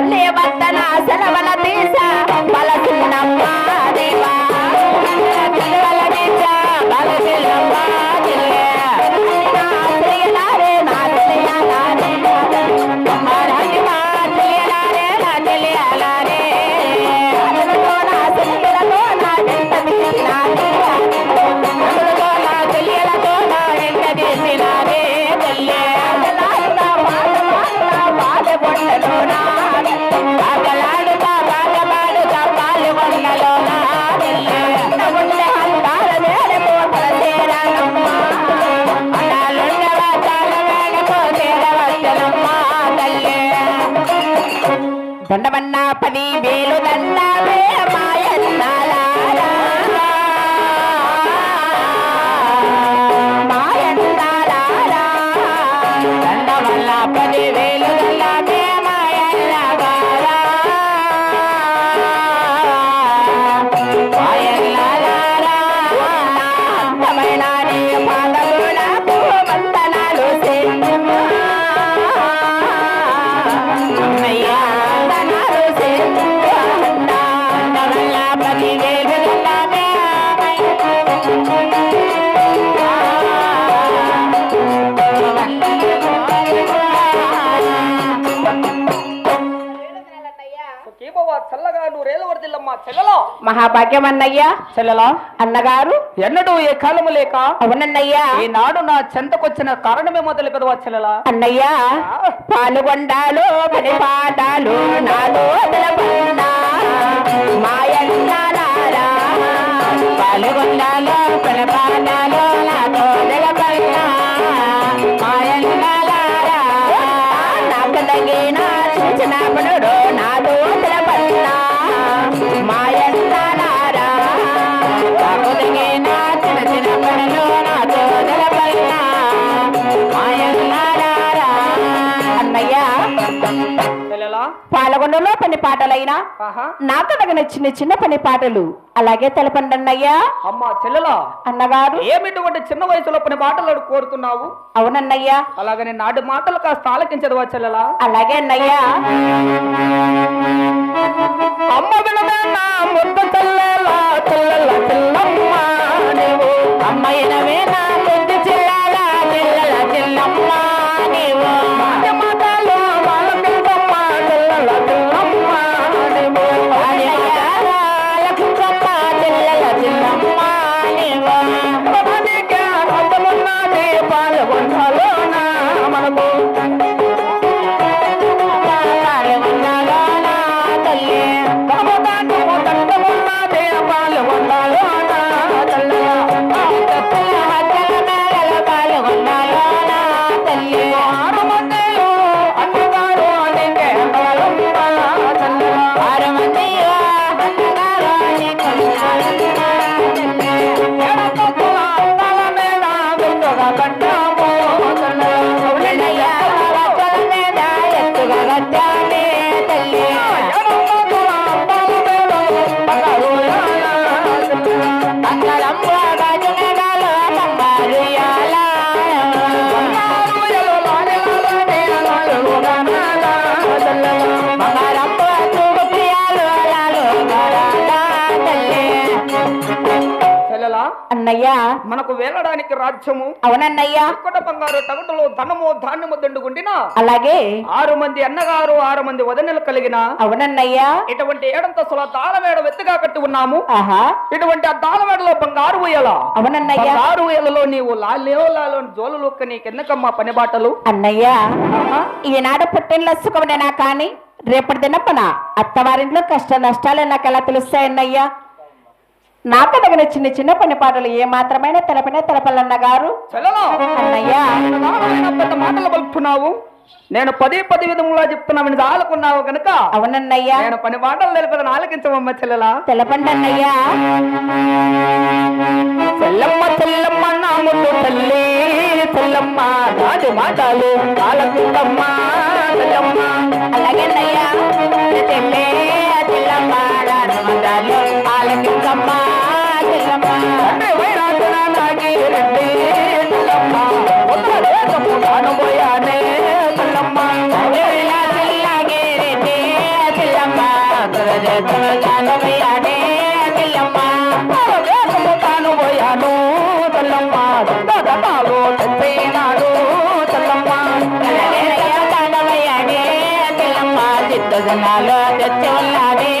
తల్లి వద్దన సెలవుల తీస బలసిల్లమ్మ చెల్లెలో. మహాభాగ్యం అన్నయ్య చెల్లెలా. అన్నగారు. ఎన్నడూ ఏ కాలము లేక అవునన్నయ్యా. ఈనాడు నా చెంతకొచ్చిన కారణమే మొదలు కదవా చెల్లెలా? అన్నయ్య. పాలుగొండాలు పని పాటాలు నాలో పాల్గొండలో పని పాటలైనా నాకు తగిన చిన్న చిన్న పని పాటలు. అలాగే తెలపండి అన్నయ్యా. అమ్మ చెల్లెలా? అన్నగారు. ఏమిటువంటి చిన్న వయసులో పని మాటలు కోరుతున్నావు? అవునన్నయ్యా. అలాగని నాటి మాటలు కాస్త ఆలకించదవా చెల్లెలా? అలాగే అన్నయ్యా. అమ్మ వినమే నా ముద్ద చెల్లెలా చెల్లెల చెల్లమ్మ that. అన్నయ్య మనకు వేలడానికి రాజ్యము అవునన్నయ్య. ఎక్కట బంగారు తగటులో ధనము ధాన్యము దండుకుండిన అలాగే. ఆరు మంది అన్నగారు ఆరు మంది వదనలు కలిగిన అవునన్నయ్య. ఇటువంటి ఏడంతస్తుల తాళమేడ వెత్తగా కట్టి ఉన్నాము. ఆహా. ఇటువంటి ఆ తాళమేడలో బంగారు ఉయ్యాల అవునన్నయ్య. బంగారు ఉయ్యలలో నీవు లాలేో లాలో జోలు నీకెందుకమ్మా పని బాటలు అన్నయ్య. ఈనాడు పుట్టినలో సుఖమనేనా కానీ రేపటి దినపన అత్తవారింట్లో కష్ట నష్టాలు నాకు ఎలా తెలుస్తాయన్నయ్యా? నాకు తగిన చిన్న చిన్న పని పాటలు ఏ మాత్రమైనా తెలపనే తెలపాలన్న గారు. అన్నయ్యా. మాటలు నేను పది పది విధములా చెప్తున్నామని ఆలుకున్నావు కనుక అవునన్నయ్యా. నేను పని మాటలు తెలిపదని ఆలకించమమ్మ చెల్లెలా. తెలపండి అన్నయ్యా. చెల్లమ్మ చెల్లమ్మ నా ముద్దు తల్లి. చెల్లమ్మ రాజు మాటలు అలాగే అన్నయ్యా. அதனால தெச்சவல்லாதே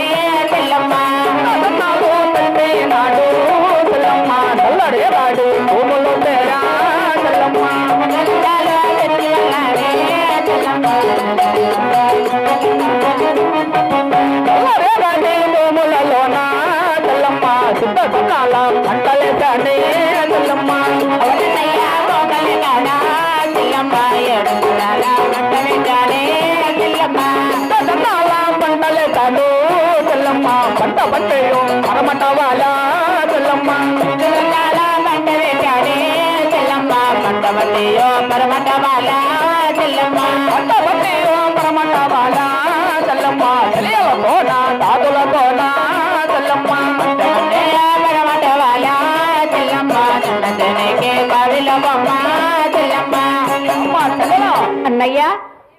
మంటమల్లెయో పరమట బాల చెల్లమ్మ పంట పంటయో పరమట వాళ్ళ తెల్లమ్మ తెలియల కోన తాదుల కోన తెల్లమ్మ మంటమల్లెయో పరమట బాల చెల్లమ్మ నందనకే కవిల బొమ్మ చెల్లమ్మ అమ్మ తెల్ల అన్నయ్య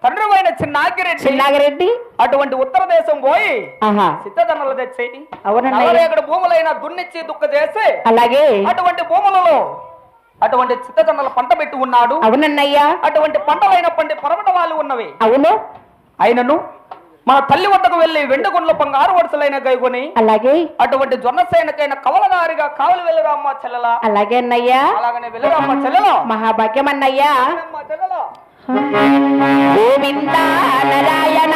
తండ్రి అయిన చిన్నాగిరెడ్డి చిన్నాగరెడ్డి అటువంటి ఉత్తర దేశం పోయి ఆహా. సిద్ధదన్నలు తెచ్చి అవునన్నయ్య నలరేగడు భూములైన దున్నిచ్చి దుక్క చేసి అలాగే. అటువంటి భూములలో అటువంటి చిత్తజొన్నల పంట పెట్టి ఉన్నాడు. అవునన్నయ్య. అటువంటి పంటలైనప్పటి పరమట వాళ్ళు ఉన్నవి. అవును. అయినను మన తల్లి వద్దకు వెళ్ళి వెండుగుండ్ల పంగారు వరుసలైన గైకొని అలాగే. అటువంటి జొన్న సేనకైన కవలదారిగా కావలి వెళ్ళరామ్మ చెల్లెల. అలాగే అన్నయ్య. అలాగనే వెళ్ళరామ్మ చెల్లెల. మహాభాగ్యం అన్నయ్య. గోవింద నారాయణ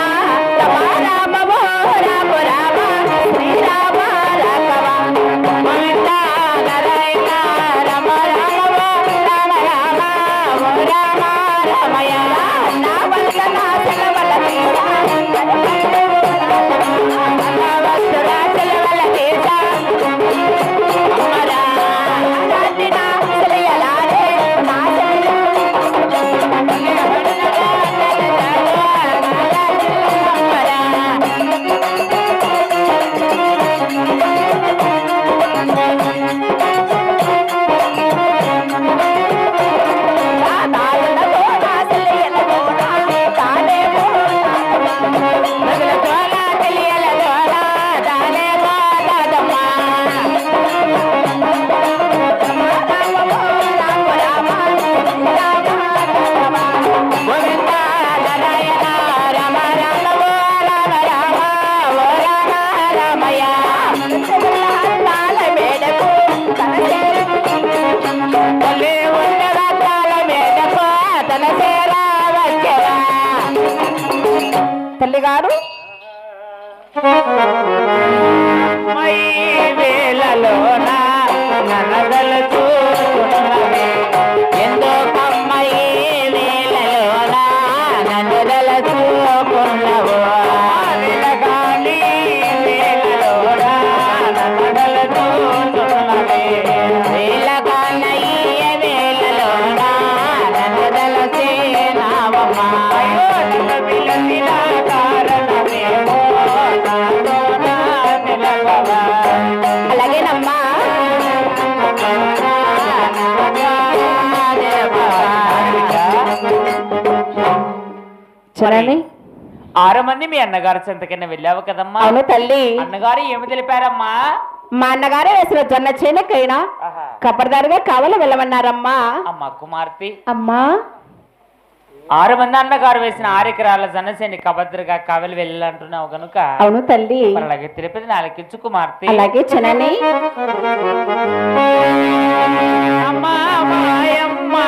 తల్లి గారు? మై వేలలో చెప్పాలని ఆరు మంది మీ అన్నగారు చెంతకన్నా వెళ్ళావు కదమ్మా? అవును తల్లి. అన్నగారు ఏమి తెలిపారమ్మా? మా అన్నగారే వేసిన జొన్న చేనకైనా కబర్దారుగా కావాలి వెళ్ళమన్నారమ్మా. అమ్మా కుమార్తె. అమ్మా. ఆరు మంది అన్నగారు వేసిన ఆరు ఎకరాల జనసేని కబద్దరుగా కవలు వెళ్ళాలంటున్నావు గనుక అవును తల్లి. అలాగే తిరుపతి నాలుగించు కుమార్తె. అలాగే చెనని. అమ్మా అమ్మా